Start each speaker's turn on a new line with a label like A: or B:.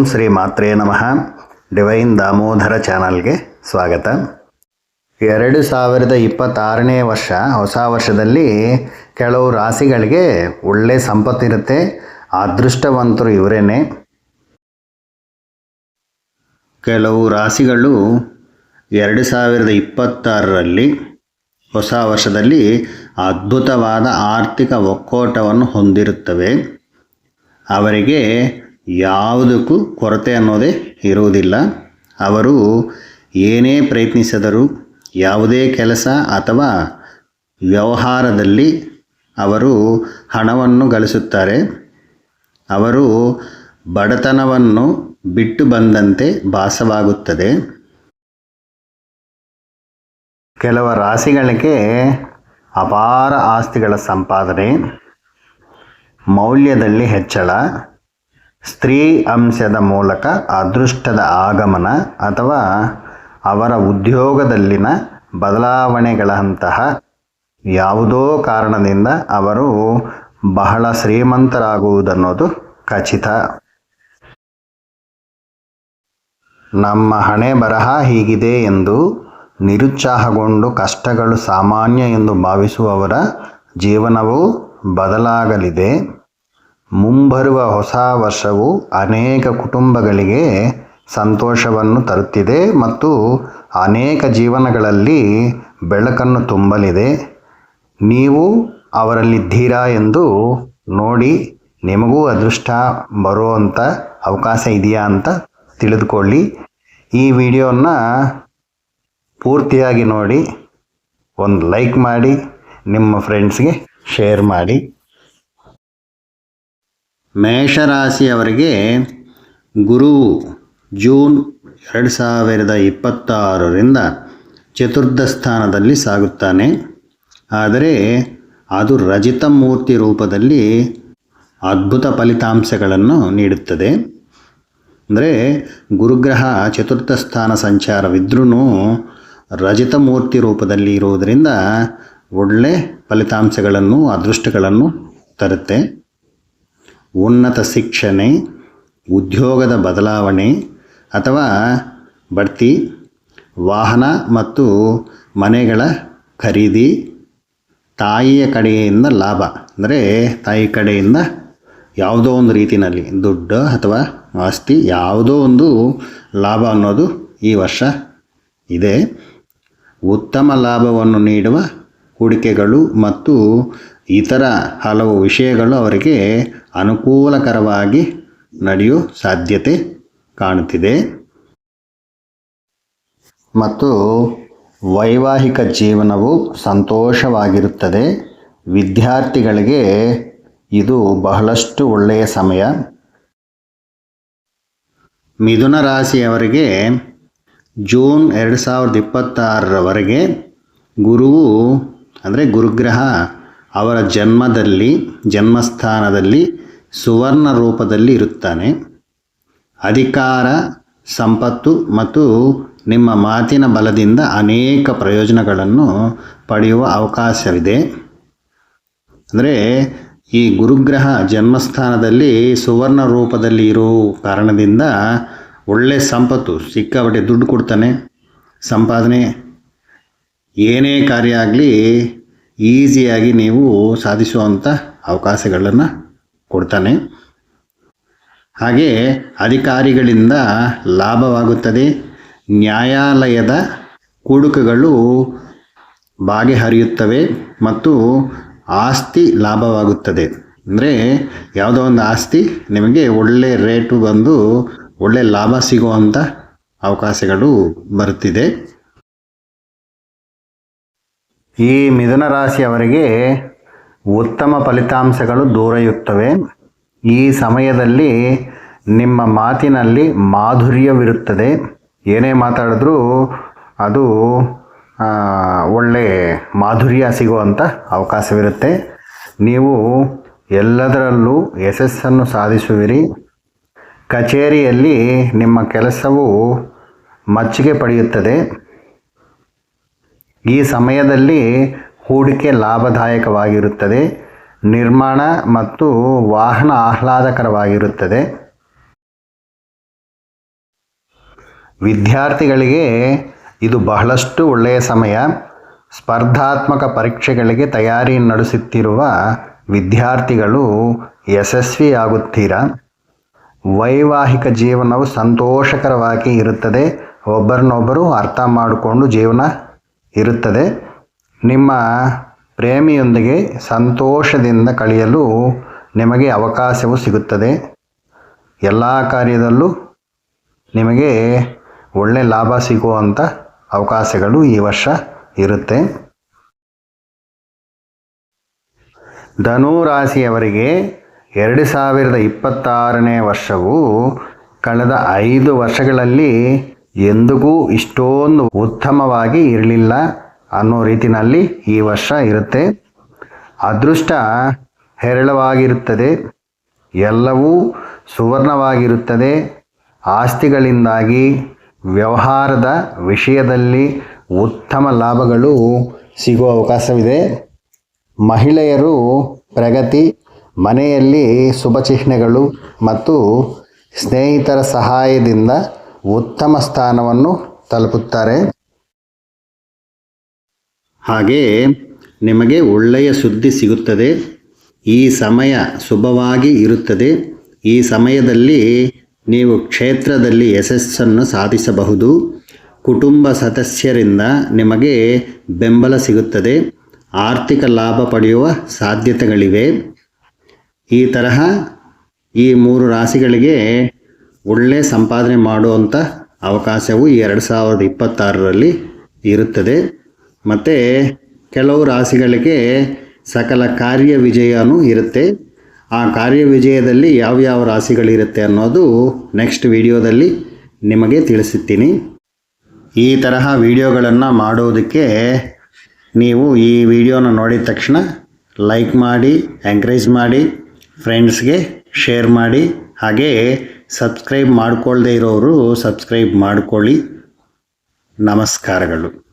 A: ಓಂ ಶ್ರೀ ಮಾತ್ರೇ ನಮಃ. ಡಿವೈನ್ ದಾಮೋದರ ಚಾನಲ್ಗೆ ಸ್ವಾಗತ. ಎರಡು ಸಾವಿರದ ಇಪ್ಪತ್ತಾರನೇ ವರ್ಷ, ಹೊಸ ವರ್ಷದಲ್ಲಿ ಕೆಲವು ರಾಶಿಗಳಿಗೆ ಒಳ್ಳೆ ಸಂಪತ್ತಿರುತ್ತೆ. ಅದೃಷ್ಟವಂತರು ಇವರೇನೆ. ಕೆಲವು ರಾಶಿಗಳು ಎರಡು ಸಾವಿರದ ಇಪ್ಪತ್ತಾರರಲ್ಲಿ ಹೊಸ ವರ್ಷದಲ್ಲಿ ಅದ್ಭುತವಾದ ಆರ್ಥಿಕ ಒಕ್ಕೋಟವನ್ನು ಹೊಂದಿರುತ್ತವೆ. ಅವರಿಗೆ ಯಾವುದಕ್ಕೂ ಕೊರತೆ ಅನ್ನೋದೇ ಇರುವುದಿಲ್ಲ. ಅವರು ಏನೇ ಪ್ರಯತ್ನಿಸಿದರೂ ಯಾವುದೇ ಕೆಲಸ ಅಥವಾ ವ್ಯವಹಾರದಲ್ಲಿ ಅವರು ಹಣವನ್ನು ಗಳಿಸುತ್ತಾರೆ. ಅವರು ಬಡತನವನ್ನು ಬಿಟ್ಟು ಬಂದಂತೆ ಭಾಸವಾಗುತ್ತದೆ. ಕೆಲವ ರಾಶಿಗಳಿಗೆ ಅಪಾರ ಆಸ್ತಿಗಳ ಸಂಪಾದನೆ, ಮೌಲ್ಯದಲ್ಲಿ ಹೆಚ್ಚಳ ಸ್ತ್ರೀ ಅಂಶದ ಮೂಲಕ ಅದೃಷ್ಟದ ಆಗಮನ ಅಥವಾ ಅವರ ಉದ್ಯೋಗದಲ್ಲಿನ ಬದಲಾವಣೆಗಳಂತಹ ಯಾವುದೋ ಕಾರಣದಿಂದ ಅವರು ಬಹಳ ಶ್ರೀಮಂತರಾಗುವುದನ್ನೋದು ಖಚಿತ. ನಮ್ಮ ಹಣೆ ಬರಹ ಹೀಗಿದೆ ಎಂದು ನಿರುತ್ಸಾಹಗೊಂಡು ಕಷ್ಟಗಳು ಸಾಮಾನ್ಯ ಎಂದು ಭಾವಿಸುವವರ ಜೀವನವು ಬದಲಾಗಲಿದೆ. ಮುಂಬರುವ ಹೊಸ ವರ್ಷವು ಅನೇಕ ಕುಟುಂಬಗಳಿಗೆ ಸಂತೋಷವನ್ನು ತರುತ್ತಿದೆ ಮತ್ತು ಅನೇಕ ಜೀವನಗಳಲ್ಲಿ ಬೆಳಕನ್ನು ತುಂಬಲಿದೆ. ನೀವು ಅವರಲ್ಲಿದ್ದೀರಾ ಎಂದು ನೋಡಿ ನಿಮಗೂ ಅದೃಷ್ಟ ಬರುವಂಥ ಅವಕಾಶ ಇದೆಯಾ ಅಂತ ತಿಳಿದುಕೊಳ್ಳಿ. ಈ ವಿಡಿಯೋನ ಪೂರ್ತಿಯಾಗಿ ನೋಡಿ, ಒಂದು ಲೈಕ್ ಮಾಡಿ, ನಿಮ್ಮ ಫ್ರೆಂಡ್ಸ್ಗೆ ಶೇರ್ ಮಾಡಿ. ಮೇಷರಾಶಿಯವರಿಗೆ ಗುರು ಜೂನ್ ಎರಡು ಸಾವಿರದ ಇಪ್ಪತ್ತಾರರಿಂದ ಚತುರ್ಥ ಸ್ಥಾನದಲ್ಲಿ ಸಾಗುತ್ತಾನೆ. ಆದರೆ ಅದು ರಜಿತ ಮೂರ್ತಿ ರೂಪದಲ್ಲಿ ಅದ್ಭುತ ಫಲಿತಾಂಶಗಳನ್ನು ನೀಡುತ್ತದೆ. ಅಂದರೆ ಗುರುಗ್ರಹ ಚತುರ್ಥ ಸ್ಥಾನ ಸಂಚಾರವಿದ್ರೂ ರಜಿತ ಮೂರ್ತಿ ರೂಪದಲ್ಲಿ ಇರುವುದರಿಂದ ಒಳ್ಳೆ ಫಲಿತಾಂಶಗಳನ್ನು, ಅದೃಷ್ಟಗಳನ್ನು ತರುತ್ತೆ. ಉನ್ನತ ಶಿಕ್ಷಣೆ, ಉದ್ಯೋಗದ ಬದಲಾವಣೆ ಅಥವಾ ಬಡ್ತಿ, ವಾಹನ ಮತ್ತು ಮನೆಗಳ ಖರೀದಿ, ತಾಯಿಯ ಕಡೆಯಿಂದ ಲಾಭ. ಅಂದರೆ ತಾಯಿ ಕಡೆಯಿಂದ ಯಾವುದೋ ಒಂದು ರೀತಿಯಲ್ಲಿ ದುಡ್ಡು ಅಥವಾ ಆಸ್ತಿ ಯಾವುದೋ ಒಂದು ಲಾಭ ಅನ್ನೋದು ಈ ವರ್ಷ ಇದೆ. ಉತ್ತಮ ಲಾಭವನ್ನು ನೀಡುವ ಹೂಡಿಕೆಗಳು ಮತ್ತು ಇತರ ಹಲವು ವಿಷಯಗಳು ಅವರಿಗೆ ಅನುಕೂಲಕರವಾಗಿ ನಡೆಯುವ ಸಾಧ್ಯತೆ ಕಾಣುತ್ತಿದೆ. ಮತ್ತು ವೈವಾಹಿಕ ಜೀವನವು ಸಂತೋಷವಾಗಿರುತ್ತದೆ. ವಿದ್ಯಾರ್ಥಿಗಳಿಗೆ ಇದು ಬಹಳಷ್ಟು ಒಳ್ಳೆಯ ಸಮಯ. ಮಿಥುನ ರಾಶಿಯವರಿಗೆ ಜೂನ್ ಎರಡು ಸಾವಿರದ ಇಪ್ಪತ್ತಾರರವರೆಗೆ ಗುರುವು ಅಂದರೆ ಗುರುಗ್ರಹ ಅವರ ಜನ್ಮದಲ್ಲಿ, ಜನ್ಮಸ್ಥಾನದಲ್ಲಿ ಸುವರ್ಣ ರೂಪದಲ್ಲಿ ಇರುತ್ತಾನೆ. ಅಧಿಕಾರ, ಸಂಪತ್ತು ಮತ್ತು ನಿಮ್ಮ ಮಾತಿನ ಬಲದಿಂದ ಅನೇಕ ಪ್ರಯೋಜನಗಳನ್ನು ಪಡೆಯುವ ಅವಕಾಶವಿದೆ. ಅಂದರೆ ಈ ಗುರುಗ್ರಹ ಜನ್ಮಸ್ಥಾನದಲ್ಲಿ ಸುವರ್ಣ ರೂಪದಲ್ಲಿ ಇರೋ ಕಾರಣದಿಂದ ಒಳ್ಳೆ ಸಂಪತ್ತು ಸಿಕ್ಕಾಬಟ್ಟೆ ದುಡ್ಡು ಕೊಡ್ತಾನೆ. ಸಂಪಾದನೆ ಏನೇ ಕಾರ್ಯ ಆಗಲಿ ಈಸಿಯಾಗಿ ನೀವು ಸಾಧಿಸುವಂಥ ಅವಕಾಶಗಳನ್ನು ಕೊಡ್ತಾನೆ. ಹಾಗೆ ಅಧಿಕಾರಿಗಳಿಂದ ಲಾಭವಾಗುತ್ತದೆ. ನ್ಯಾಯಾಲಯದ ಕೂಡುಕಗಳು ಬಾಗೆಹರಿಯುತ್ತವೆ ಮತ್ತು ಆಸ್ತಿ ಲಾಭವಾಗುತ್ತದೆ. ಅಂದರೆ ಯಾವುದೋ ಒಂದು ಆಸ್ತಿ ನಿಮಗೆ ಒಳ್ಳೆ ರೇಟು ಬಂದು ಒಳ್ಳೆ ಲಾಭ ಸಿಗುವಂಥ ಅವಕಾಶಗಳು ಬರುತ್ತಿದೆ. ಈ ಮಿಥುನ ರಾಶಿಯವರಿಗೆ ಉತ್ತಮ ಫಲಿತಾಂಶಗಳು ದೊರೆಯುತ್ತವೆ. ಈ ಸಮಯದಲ್ಲಿ ನಿಮ್ಮ ಮಾತಿನಲ್ಲಿ ಮಾಧುರ್ಯವಿರುತ್ತದೆ. ಏನೇ ಮಾತಾಡಿದ್ರೂ ಅದು ಒಳ್ಳೆ ಮಾಧುರ್ಯ ಸಿಗುವಂಥ ಅವಕಾಶವಿರುತ್ತೆ. ನೀವು ಎಲ್ಲದರಲ್ಲೂ ಯಶಸ್ಸನ್ನು ಸಾಧಿಸುವಿರಿ. ಕಚೇರಿಯಲ್ಲಿ ನಿಮ್ಮ ಕೆಲಸವು ಮಚ್ಚಿಗೆ ಪಡೆಯುತ್ತದೆ. ಈ ಸಮಯದಲ್ಲಿ ಹೂಡಿಕೆ ಲಾಭದಾಯಕವಾಗಿರುತ್ತದೆ. ನಿರ್ಮಾಣ ಮತ್ತು ವಾಹನ ಆಹ್ಲಾದಕರವಾಗಿರುತ್ತದೆ. ವಿದ್ಯಾರ್ಥಿಗಳಿಗೆ ಇದು ಬಹಳಷ್ಟು ಒಳ್ಳೆಯ ಸಮಯ. ಸ್ಪರ್ಧಾತ್ಮಕ ಪರೀಕ್ಷೆಗಳಿಗೆ ತಯಾರಿ ನಡೆಸುತ್ತಿರುವ ವಿದ್ಯಾರ್ಥಿಗಳು ಯಶಸ್ವಿಯಾಗುತ್ತೀರಾ? ವೈವಾಹಿಕ ಜೀವನವು ಸಂತೋಷಕರವಾಗಿ ಇರುತ್ತದೆ. ಒಬ್ಬರನ್ನೊಬ್ಬರು ಅರ್ಥ ಮಾಡಿಕೊಂಡು ಜೀವನ ಇರುತ್ತದೆ. ನಿಮ್ಮ ಪ್ರೇಮಿಯೊಂದಿಗೆ ಸಂತೋಷದಿಂದ ಕಳೆಯಲು ನಿಮಗೆ ಅವಕಾಶವು ಸಿಗುತ್ತದೆ. ಎಲ್ಲ ಕಾರ್ಯದಲ್ಲೂ ನಿಮಗೆ ಒಳ್ಳೆ ಲಾಭ ಸಿಗುವಂಥ ಅವಕಾಶಗಳು ಈ ವರ್ಷ ಇರುತ್ತೆ. ಧನು ರಾಶಿಯವರಿಗೆ ಎರಡು ಸಾವಿರದ ಇಪ್ಪತ್ತಾರನೇ ವರ್ಷವು ಕಳೆದ ಐದು ವರ್ಷಗಳಲ್ಲಿ ಎಂದಿಗೂ ಇಷ್ಟೊಂದು ಉತ್ತಮವಾಗಿ ಇರಲಿಲ್ಲ ಅನ್ನೋ ರೀತಿಯಲ್ಲಿ ಈ ವರ್ಷ ಇರುತ್ತೆ. ಅದೃಷ್ಟ ಹೆರಳವಾಗಿರುತ್ತದೆ. ಎಲ್ಲವೂ ಸುವರ್ಣವಾಗಿರುತ್ತದೆ. ಆಸ್ತಿಗಳಿಂದಾಗಿ ವ್ಯವಹಾರದ ವಿಷಯದಲ್ಲಿ ಉತ್ತಮ ಲಾಭಗಳು ಸಿಗುವ ಅವಕಾಶವಿದೆ. ಮಹಿಳೆಯರು ಪ್ರಗತಿ, ಮನೆಯಲ್ಲಿ ಶುಭ ಚಿಹ್ನೆಗಳು ಮತ್ತು ಸ್ನೇಹಿತರ ಸಹಾಯದಿಂದ ಉತ್ತಮ ಸ್ಥಾನವನ್ನು ತಲುಪುತ್ತಾರೆ. ಹಾಗೆಯೇ ನಿಮಗೆ ಒಳ್ಳೆಯ ಸುದ್ದಿ ಸಿಗುತ್ತದೆ. ಈ ಸಮಯ ಶುಭವಾಗಿ ಇರುತ್ತದೆ. ಈ ಸಮಯದಲ್ಲಿ ನೀವು ಕ್ಷೇತ್ರದಲ್ಲಿ ಯಶಸ್ಸನ್ನು ಸಾಧಿಸಬಹುದು. ಕುಟುಂಬ ಸದಸ್ಯರಿಂದ ನಿಮಗೆ ಬೆಂಬಲ ಸಿಗುತ್ತದೆ. ಆರ್ಥಿಕ ಲಾಭ ಪಡೆಯುವ ಸಾಧ್ಯತೆಗಳಿವೆ. ಈ ತರಹ ಈ ಮೂರು ರಾಶಿಗಳಿಗೆ ಒಳ್ಳೆ ಸಂಪಾದನೆ ಮಾಡುವಂಥ ಅವಕಾಶವು ಎರಡು ಸಾವಿರದ ಇಪ್ಪತ್ತಾರರಲ್ಲಿ ಇರುತ್ತದೆ. ಮತ್ತು ಕೆಲವು ರಾಶಿಗಳಿಗೆ ಸಕಲ ಕಾರ್ಯ ವಿಜಯನೂ ಇರುತ್ತೆ. ಆ ಕಾರ್ಯ ವಿಜಯದಲ್ಲಿ ಯಾವ್ಯಾವ ರಾಶಿಗಳಿರುತ್ತೆ ಅನ್ನೋದು ನೆಕ್ಸ್ಟ್ ವಿಡಿಯೋದಲ್ಲಿ ನಿಮಗೆ ತಿಳಿಸುತ್ತೀನಿ ಈ ತರಹ ವಿಡಿಯೋಗಳನ್ನು ಮಾಡುವುದಕ್ಕೆ ನೀವು ಈ ವಿಡಿಯೋನ ನೋಡಿದ ತಕ್ಷಣ ಲೈಕ್ ಮಾಡಿ ಎಂಕರೇಜ್ ಮಾಡಿ ಫ್ರೆಂಡ್ಸ್ಗೆ ಶೇರ್ ಮಾಡಿ, ಹಾಗೆ ಸಬ್ಸ್ಕ್ರೈಬ್ ಮಾಡ್ಕೊಳ್ಳದೇ ಇರೋರು ಸಬ್ಸ್ಕ್ರೈಬ್ ಮಾಡಿಕೊಳ್ಳಿ. ನಮಸ್ಕಾರಗಳು.